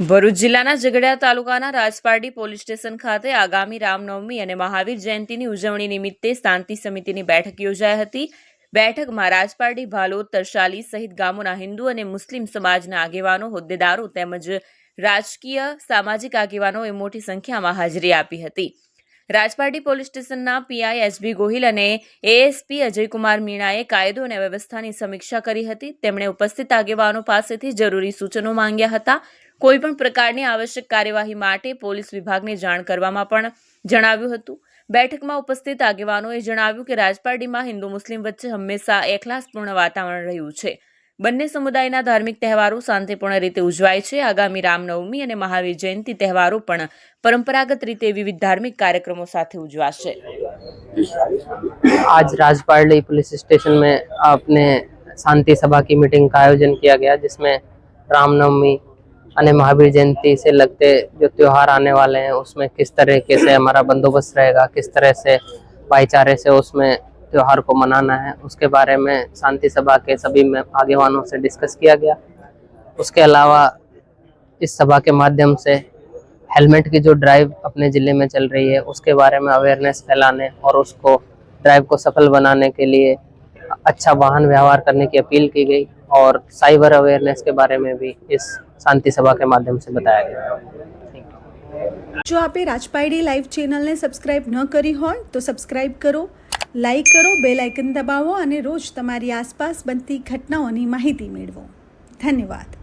ભરૂચ જિલ્લાના ઝઘડિયા તાલુકાના Rajpardi police station ખાતે આગામી રામનવમી અને મહાવીર જયંતિની ઉજવણી નિમિત્તે શાંતિ સમિતિની બેઠક યોજાઈ હતી. બેઠકમાં રાજપારડી ભાલોદ તરશાલી સહિત ગામોના હિન્દુ અને મુસ્લિમ સમાજના આગેવાનો, હોદ્દેદારો તેમજ રાજકીય, સામાજિક આગેવાનોએ મોટી સંખ્યામાં હાજરી આપી હતી. રાજપારડી પોલીસ સ્ટેશનના પીઆઈ એસબી ગોહિલ અને એએસપી અજયકુમાર મીણાએ કાયદો અને વ્યવસ્થાની સમીક્ષા કરી હતી. તેમણે ઉપસ્થિત આગેવાનો પાસેથી જરૂરી સૂચનો માંગ્યા હતા. કોઈપણ પ્રકારની આવશ્યક કાર્યવાહી માટે પોલીસ વિભાગને જાણ કરવામાં પણ જણાવ્યું હતું બેઠકમાં ઉપસ્થિત આગેવાનોએ જણાવ્યું કે રાજપારડીમાં હિન્દુ મુસ્લિમ વચ્ચે હંમેશા એકલાસપૂર્ણ વાતાવરણ રહ્યું છે બંને સમુદાયના ધાર્મિક તહેવારો શાંતિપૂર્ણ રીતે ઉજવાય છે આગામી રામનવમી અને મહાવીર જયંતિ તહેવારો પણ પરંપરાગત રીતે વિવિધ ધાર્મિક કાર્યક્રમો સાથે ઉજવાશે आज राजपारडी पुलिस स्टेशन में अपने शांति सभा की मीटिंग का आयोजन किया गया जिसमें रामनवमी અને महावीर जयंती से लगते जो त्यौहार आने वाले हैं, उसमें किस तरीके से हमारा बंदोबस्त रहेगा, किस तरह से भाईचारे से उसमें त्यौहार को मनाना है, उसके बारे में शांति सभा के सभी में आगेवानों से डिस्कस किया गया। उसके अलावा इस सभा के माध्यम से हेलमेट की जो ड्राइव अपने ज़िले में चल रही है, उसके बारे में अवेयरनेस फैलाने और उसको ड्राइव को सफल बनाने के लिए अच्छा वाहन व्यवहार करने की अपील की गई और साइबर अवेयरनेस के बारे में भी इस शांति सभा के माध्यम से बताया गया જો આપે રાજપાયડી લાઈવ ચેનલને સબસ્ક્રાઇબ ન કરી હોય તો સબસ્ક્રાઇબ કરો લાઈક કરો બેલ આઇકન દબાવો અને રોજ તમારી આસપાસ બનતી ઘટનાઓની માહિતી મેળવો ધન્યવાદ